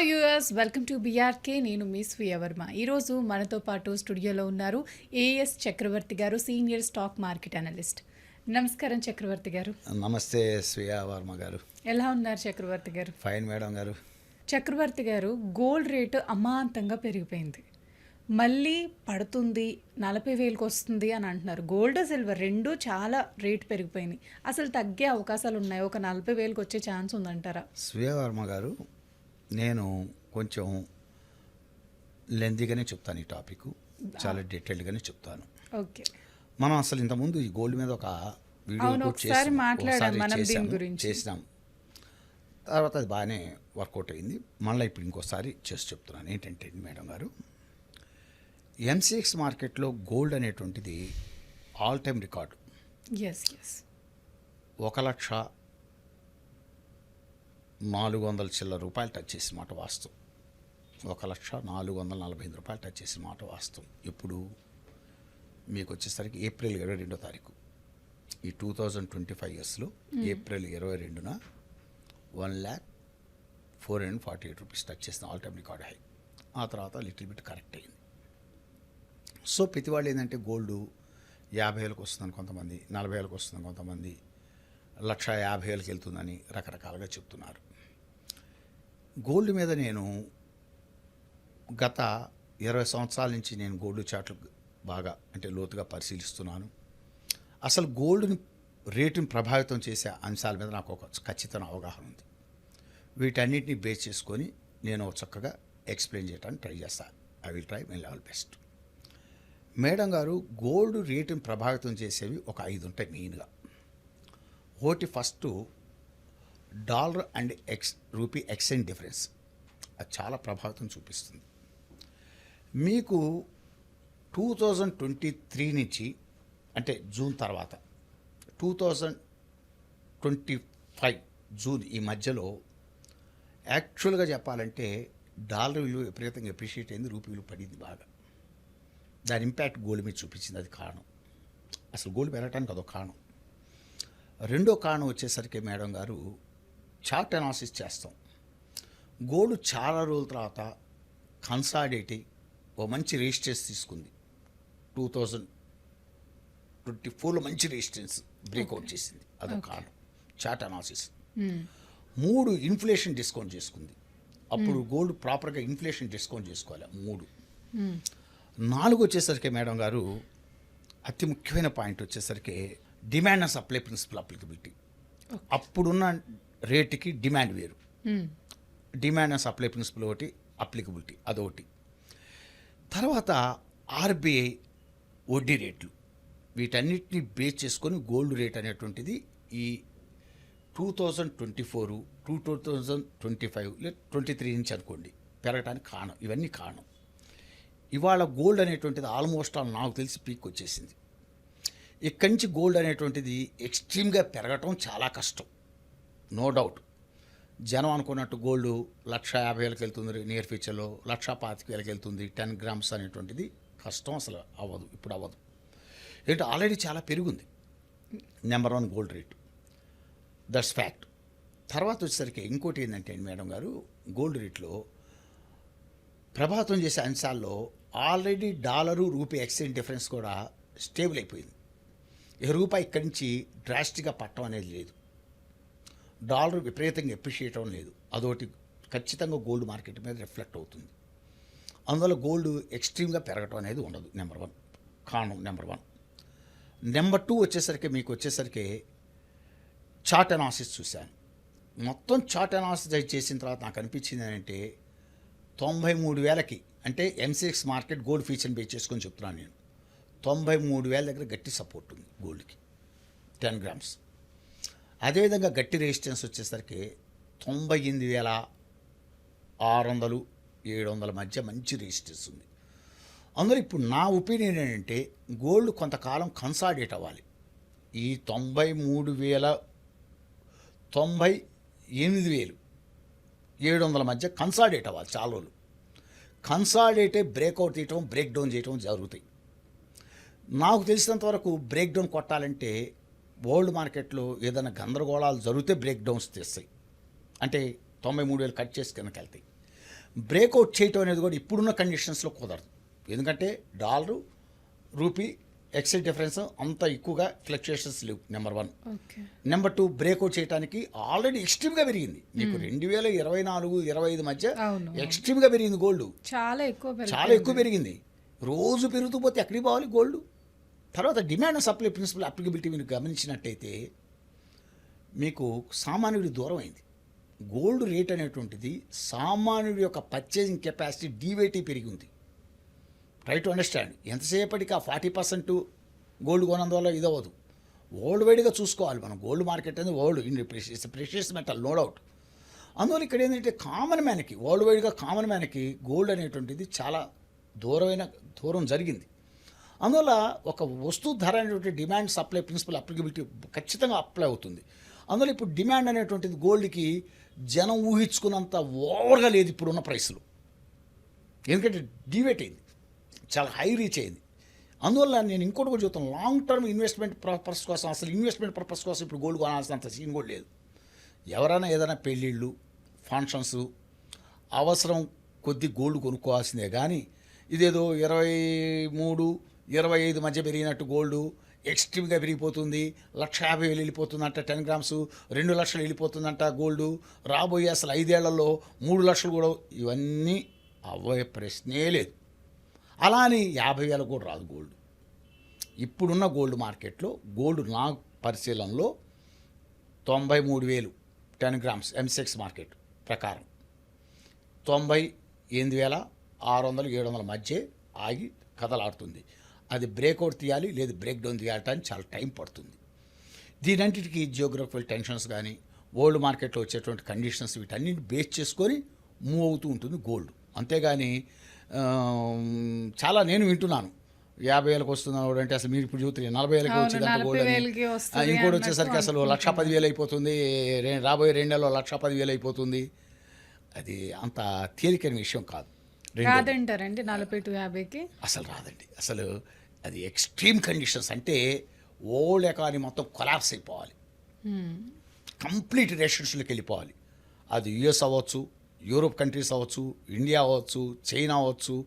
Hi US welcome to BRK నేను మీ స్వీయ వర్మ. ఈరోజు మనతో పాటు స్టూడియోలో ఉన్నారు ఏఎస్ చక్రవర్తి గారు సీనియర్ స్టాక్ మార్కెట్ అనలిస్ట్. నమస్కారం చక్రవర్తి గారు. నమస్తే శ్రేయా వర్మ గారు. ఎలా ఉన్నారు చక్రవర్తి గారు? ఫైన్ మేడం గారు. చక్రవర్తి గారు గోల్డ్ రేటు అమాంతంగా పెరిగిపోయింది. మళ్ళీ పడుతుంది నలభై వేలకు వస్తుంది అని అంటున్నారు. గోల్డ్ సిల్వర్ రెండు చాలా రేట్ పెరిగిపోయింది అసలు తగ్గే అవకాశాలు ఉన్నాయి. ఒక నలభై వేలకు వచ్చే ఛాన్స్ ఉందంటారా? శ్రేయా వర్మ గారు నేను కొంచెం లెందీగానే చెప్తాను ఈ టాపిక్ చాలా డీటెయిల్గానే చెప్తాను. ఓకే. మనం అసలు ఇంతకుముందు ఈ గోల్డ్ మీద ఒక వీడియో. చేసినాం. తర్వాత అది బాగానే వర్కౌట్ అయింది. మళ్ళీ ఇప్పుడు ఇంకోసారి చేసి చెప్తున్నాను. ఏంటంటే మేడం గారు ఎంసీఎక్స్ మార్కెట్లో గోల్డ్ అనేటువంటిది ఆల్ టైమ్ రికార్డు ఒక లక్ష నాలుగు వందల చిల్లర రూపాయలు టచ్ చేసిన మాట వాస్తవం. ఒక లక్ష నాలుగు వందల నలభై ఐదు రూపాయలు టచ్ చేసిన మాట వాస్తవం. ఇప్పుడు మీకు వచ్చేసరికి ఏప్రిల్ ఇరవై రెండో తారీఖు. ఈ టూ థౌజండ్ ట్వంటీ ఫైవ్ ఇయర్స్లో ఏప్రిల్ ఇరవై రెండున one lakh four hundred forty eight rupees touch చేసిన ఆల్ టైమ్ రికార్డ్ హై. ఆ తర్వాత లిటిల్ బిట్ కరెక్ట్ అయింది సో ప్రతి వాళ్ళు ఏంటంటే గోల్డ్ యాభై వేలకు వస్తుందని కొంతమంది నలభై వేలకు వస్తుందని కొంతమంది లక్ష యాభై వేలకు వెళ్తుందని రకరకాలుగా చెప్తున్నారు. గోల్డ్ మీద నేను గత ఇరవై సంవత్సరాల నుంచి నేను గోల్డ్ చాట్లు బాగా అంటే లోతుగా పరిశీలిస్తున్నాను. అసలు గోల్డ్ని రేటుని ప్రభావితం చేసే అంశాల మీద నాకు ఒక ఖచ్చితమైన అవగాహన ఉంది. వీటన్నిటిని బేస్ చేసుకొని నేను చక్కగా ఎక్స్ప్లెయిన్ చేయడానికి ట్రై చేస్తాను I will try my level best. Madam గారు గోల్డ్ రేటుని ప్రభావితం చేసేవి ఒక ఐదు ఉంటాయి మెయిన్గా. ఒకటి first dollar and ex rupee exchange difference. అది చాలా ప్రభావితం చూపిస్తుంది. మీకు టూ థౌజండ్ ట్వంటీ త్రీ నుంచి అంటే జూన్ తర్వాత two thousand twenty five June ఈ మధ్యలో యాక్చువల్గా చెప్పాలంటే డాలర్ విలువ విపరీతంగా అప్రిషియేట్ అయింది రూపీ విలువ పడింది బాగా. దాని ఇంపాక్ట్ గోల్డ్ మీద చూపించింది అది కారణం. అసలు గోల్డ్ పెరగటానికి అదొక కారణం. రెండో కారణం వచ్చేసరికి మేడం గారు చార్ట్ అనాలిసిస్ చేస్తాం. గోల్డ్ చాలా రోజుల తర్వాత కన్సాడేట్ ఓ మంచి రిజిస్ట్రెన్స్ తీసుకుంది. టూ థౌజండ్ ట్వంటీ ఫోర్లో మంచి రిజిస్ట్రెన్స్ బ్రేక్అవుట్ చేసింది. అదొక కారణం. Chart analysis. మూడు ఇన్ఫ్లేషన్ డిస్కౌంట్ చేసుకుంది. అప్పుడు గోల్డ్ ప్రాపర్గా ఇన్ఫ్లేషన్ డిస్కౌంట్ చేసుకోవాలి. మూడు. నాలుగు వచ్చేసరికి మేడం గారు అతి ముఖ్యమైన పాయింట్ వచ్చేసరికి demand and supply principle applicability. అప్పుడున్న రేటుకి డిమాండ్ వేరు. డిమాండ్ అండ్ సప్లై ప్రిన్సిపల్ ఒకటి అప్లికబిలిటీ అదొకటి. తర్వాత ఆర్బీఐ వడ్డీ రేట్లు. వీటన్నిటిని బేస్ చేసుకొని గోల్డ్ రేట్ అనేటువంటిది ఈ two thousand twenty four two two thousand twenty five లేదా ట్వంటీ త్రీ నుంచి అనుకోండి. పెరగడానికి కారణం. ఇవన్నీ కారణం. ఇవాళ గోల్డ్ అనేటువంటిది ఆల్మోస్ట్ ఆల్ నాకు తెలిసి పీక్ వచ్చేసింది. ఇక్కడి నుంచి గోల్డ్ అనేటువంటిది ఎక్స్ట్రీమ్గా పెరగటం చాలా కష్టం. No doubt. జనం అనుకున్నట్టు గోల్డ్ లక్ష యాభై వేలకు వెళ్తుంది నియర్ ఫ్యూచర్లో లక్ష పాతిక వేలకు వెళ్తుంది టెన్ గ్రామ్స్ అనేటువంటిది కష్టం అసలు అవ్వదు ఇప్పుడు అవ్వదు. ఏంటంటే ఆల్రెడీ చాలా పెరిగింది. Number one gold rate. That's fact. తర్వాత వచ్చేసరికి ఇంకోటి ఏంటంటే మేడం గారు గోల్డ్ రేట్లో ప్రభావితం చేసే అంశాల్లో already dollar rupee exchange difference కూడా స్టేబుల్ అయిపోయింది. రూపాయి ఇక్కడి నుంచి డ్రాస్టిక్గా పట్టడం అనేది లేదు. డాలర్ విపరీతంగా ఎప్రిషియేట్ లేదు. అదొకటి ఖచ్చితంగా గోల్డ్ మార్కెట్ మీద రిఫ్లెక్ట్ అవుతుంది. అందువల్ల గోల్డ్ ఎక్స్ట్రీమ్గా పెరగటం అనేది ఉండదు నెంబర్ వన్ కారణం నెంబర్ వన్ నెంబర్ టూ వచ్చేసరికి మీకు వచ్చేసరికి చార్ట్ అనాలిసిస్ చూశాను. మొత్తం చార్ట్ అనాలిసిస్ చేసిన తర్వాత నాకు అనిపించింది ఏంటంటే తొంభై మూడు వేలకి అంటే ఎంసీఎక్స్ మార్కెట్ గోల్డ్ ఫీచర్ని బేస్ చేసుకొని చెప్తున్నాను నేను. తొంభై మూడు వేల దగ్గర గట్టి సపోర్ట్ ఉంది గోల్డ్కి టెన్ గ్రామ్స్ అదేవిధంగా గట్టి రెసిస్టెన్స్ వచ్చేసరికి తొంభై ఎనిమిది వేల ఆరు వందలు ఏడు వందల మధ్య మంచి రెసిస్టెన్స్ ఉంది. అందులో ఇప్పుడు నా ఒపీనియన్ ఏంటంటే గోల్డ్ కొంతకాలం కన్సాడేట్ అవ్వాలి. ఈ తొంభై మూడు వేల తొంభై ఎనిమిది వేలు ఏడు వందల మధ్య కన్సాడేట్ అవ్వాలి చాలా రోజులు. కన్సాడేటే బ్రేక్అవుట్ తీయటం బ్రేక్ డౌన్ చేయటం జరుగుతాయి. నాకు తెలిసినంత వరకు బ్రేక్ డౌన్ కొట్టాలంటే వరల్డ్ మార్కెట్లో ఏదైనా గందరగోళాలు జరిగితే బ్రేక్ డౌన్స్ తెస్తాయి. అంటే తొంభై మూడు వేలు కట్ చేసి కిందకి వెళ్తాయి. బ్రేక్అవుట్ చేయటం అనేది కూడా ఇప్పుడున్న కండిషన్స్లో కుదరదు. ఎందుకంటే డాలరు రూపీ ఎక్సైజ్ డిఫరెన్స్ అంత ఎక్కువగా ఫ్లక్చుయేషన్స్ లేవు number one number two breakout చేయడానికి ఆల్రెడీ ఎక్స్ట్రీమ్గా పెరిగింది. మీకు రెండు వేల ఇరవై నాలుగు ఇరవై ఐదు మధ్య. ఎక్స్ట్రీమ్గా పెరిగింది గోల్డ్ చాలా ఎక్కువ చాలా. ఎక్కువ పెరిగింది. రోజు పెరుగుతూ పోతే ఎక్కడికి పోవాలి గోల్డ్ తర్వాత డిమాండ్ సప్లై ప్రిన్సిపల్ అప్లికబిలిటీ మీరు గమనించినట్టయితే మీకు సామాన్యుడి దూరం అయింది. గోల్డ్ రేట్ అనేటువంటిది సామాన్యుడి యొక్క పర్చేసింగ్ కెపాసిటీ డీవేటీ పెరిగింది రైట్ ట్రై టు అండర్స్టాండ్ ఎంతసేపటికి ఆ ఫార్టీ పర్సెంట్ గోల్డ్ కొనందువల్ల ఇదవ్వదు. వరల్డ్ వైడ్గా చూసుకోవాలి మనం. గోల్డ్ మార్కెట్ అనేది world. In precious precious metal no doubt. అందువల్ల ఇక్కడ ఏంటంటే కామన్ మ్యాన్కి వరల్డ్ వైడ్గా కామన్ మ్యాన్కి గోల్డ్ అనేటువంటిది చాలా దూరమైన దూరం జరిగింది. అందువల్ల ఒక వస్తువు ధర అనేటువంటి డిమాండ్ సప్లై ప్రిన్సిపల్ అప్లికబిలిటీ ఖచ్చితంగా అప్లై అవుతుంది. అందువల్ల ఇప్పుడు డిమాండ్ అనేటువంటిది గోల్డ్కి జనం ఊహించుకున్నంత ఓవర్గా లేదు ఇప్పుడున్న ప్రైస్లు ఎందుకంటే డివేట్ అయింది. చాలా హై రీచ్ అయింది. అందువల్ల నేను ఇంకోటి కూడా చెబుతాను లాంగ్ టర్మ్ ఇన్వెస్ట్మెంట్ పర్పస్ కోసం అసలు ఇన్వెస్ట్మెంట్ పర్పస్ కోసం ఇప్పుడు గోల్డ్ కొనాల్సినంత సీన్ కూడా లేదు. ఎవరైనా ఏదైనా పెళ్ళిళ్ళు ఫంక్షన్స్ అవసరం కొద్ది గోల్డ్ కొనుక్కోవాల్సిందే. కానీ ఇదేదో ఇరవై మూడు ఇరవై ఐదు మధ్య పెరిగినట్టు గోల్డ్ ఎక్స్ట్రీమ్గా పెరిగిపోతుంది. లక్ష యాభై వేలు వెళ్ళిపోతుందంట టెన్ గ్రామ్స్ రెండు లక్షలు వెళ్ళిపోతుందంట గోల్డ్. రాబోయే అసలు ఐదేళ్ళలో మూడు లక్షలు కూడా ఇవన్నీ అవ్వే ప్రశ్నే లేదు. అలా అని యాభై వేలకు కూడా రాదు గోల్డ్. ఇప్పుడున్న గోల్డ్ మార్కెట్లో గోల్డ్ నా పరిశీలనలో తొంభై మూడు వేలు టెన్ గ్రామ్స్ ఎంసెక్స్ మార్కెట్ ప్రకారం. తొంభై ఎనిమిది వేల ఆరు వందలు ఏడు వందల మధ్య ఆగి కదలాడుతుంది అది బ్రేక్అవుట్ తీయాలి లేదు బ్రేక్ డౌన్ తీయాలటానికి చాలా టైం పడుతుంది. దీనంటికి జియోగ్రఫికల్ టెన్షన్స్ కానీ వరల్డ్ మార్కెట్లో వచ్చేటువంటి కండిషన్స్ వీటన్నిటిని బేస్ చేసుకొని మూవ్ అవుతూ ఉంటుంది గోల్డ్ అంతేగాని చాలా నేను వింటున్నాను. యాభై వేలకు వస్తున్నాడు అంటే అసలు మీరు ఇప్పుడు చూస్తే నలభై వేలకి వచ్చిందంట గోల్డ్ అని. ఇంకోటి వచ్చేసరికి అసలు లక్ష పదివేలు అయిపోతుంది. రాబోయే రెండేళ్ళలో లక్ష పదివేలు అయిపోతుంది. అది అంత తేలికైన విషయం కాదు. రెండోది. కాదంటారండి నలభై టు యాభైకి? అసలు రాదండి. అసలు అది ఎక్స్ట్రీమ్ కండిషన్స్ అంటే ఓల్డ్ ఎకానమీ మొత్తం కొలాప్స్ అయిపోవాలి. కంప్లీట్ రేషన్స్లోకి వెళ్ళిపోవాలి. అది యుఎస్ అవ్వచ్చు యూరోప్ కంట్రీస్ అవ్వచ్చు ఇండియా అవ్వచ్చు చైనా అవ్వచ్చు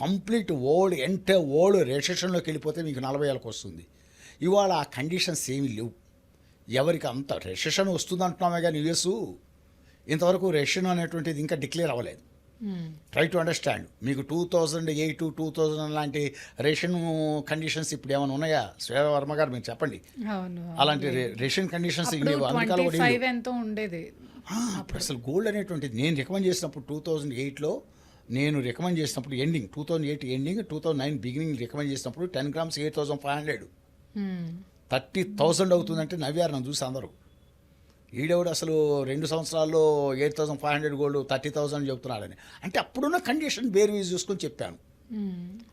కంప్లీట్ ఓల్డ్ ఎంటే ఓల్డ్ రెస్ట్రిక్షన్లోకి వెళ్ళిపోతే మీకు నలభై ఏళ్ళకి వస్తుంది. ఇవాళ ఆ కండిషన్స్ ఏమి లేవు. ఎవరికి అంత రెషన్ వస్తుంది అంటున్నామే కానీ యుఎస్ ఇంతవరకు రెషన్ అనేటువంటిది ఇంకా డిక్లేర్ అవ్వలేదు. ట్రై టు అండర్స్టాండ్ మీకు two thousand eight two thousand లాంటి రేషన్ కండిషన్స్ ఇప్పుడు ఏమైనా ఉన్నాయా? శ్రేయ వర్మ గారు మీరు చెప్పండి. అలాంటి రేషన్ కండిషన్స్ ఎంతో ఉండేది. అప్పుడు అసలు గోల్డ్ అనేటువంటిది నేను రికమెండ్ చేసినప్పుడు టూ థౌజండ్ ఎయిట్లో నేను రికమెండ్ చేసినప్పుడు ending two thousand eight ending two thousand nine beginning recommend చేసినప్పుడు ten grams eight thousand five hundred. Thirty thousand అవుతుందంటే నవ్వారు నన్ను చూసి అందరూ. ఈడెవడు అసలు రెండు సంవత్సరాల్లో eight thousand five hundred gold thirty thousand చెప్తున్నాడని. అంటే అప్పుడున్న కండిషన్ బేర్ యూజ్ చూసుకొని చెప్పాను.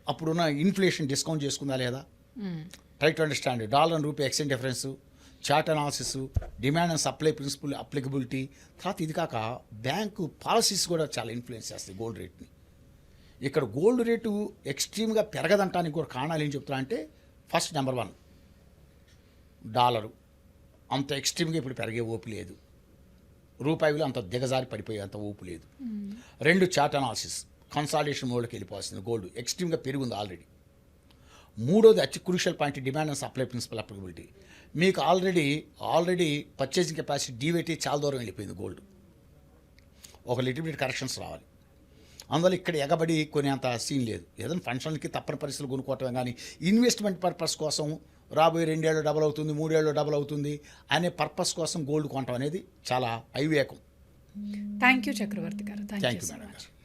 అప్పుడున్న ఇన్ఫ్లేషన్ డిస్కౌంట్ చేసుకుందా లేదా. Try to understand. Dollar and rupee exchange difference chart analysis demand and supply principle applicability. తర్వాత ఇది కాక బ్యాంకు పాలసీస్ కూడా చాలా ఇన్ఫ్లుయెన్స్ చేస్తాయి గోల్డ్ రేట్ని. ఇక్కడ గోల్డ్ రేటు ఎక్స్ట్రీమ్గా పెరగదంటానికి కూడా కారణాలు ఏం చెప్తున్నా అంటే ఫస్ట్ నెంబర్ వన్ డాలరు. అంత ఎక్స్ట్రీమ్గా ఇప్పుడు పెరిగే ఓపు లేదు. రూపాయి విలువ అంత దిగజారి పడిపోయే అంత ఊపు లేదు రెండు చార్ట్ అనాలిసిస్ కన్సాలిడేషన్ మోడ్కి వెళ్ళిపోవాల్సింది గోల్డ్ ఎక్స్ట్రీమ్గా పెరిగింది ఆల్రెడీ మూడోది అతి crucial point demand and supply principle applicability మీకు ఆల్రెడీ ఆల్రెడీ పర్చేసింగ్ కెపాసిటీ డివేటీ చాలా దూరం వెళ్ళిపోయింది గోల్డ్ ఒక లిటిల్ బిట్ కరెక్షన్స్ రావాలి. అందువల్ల ఇక్కడ ఎగబడి కొనేంత సీన్ లేదు. ఏదైనా ఫంక్షన్కి తప్పని పరిస్థితులు కొనుక్కోవటం కానీ ఇన్వెస్ట్మెంట్ పర్పస్ కోసం రాబోయే రెండేళ్ళు డబల్ అవుతుంది మూడేళ్ళు డబల్ అవుతుంది అనే పర్పస్ కోసం గోల్డ్ కొనటం అనేది చాలా అవివేకం థ్యాంక్ యూ చక్రవర్తి గారు. Thank you madam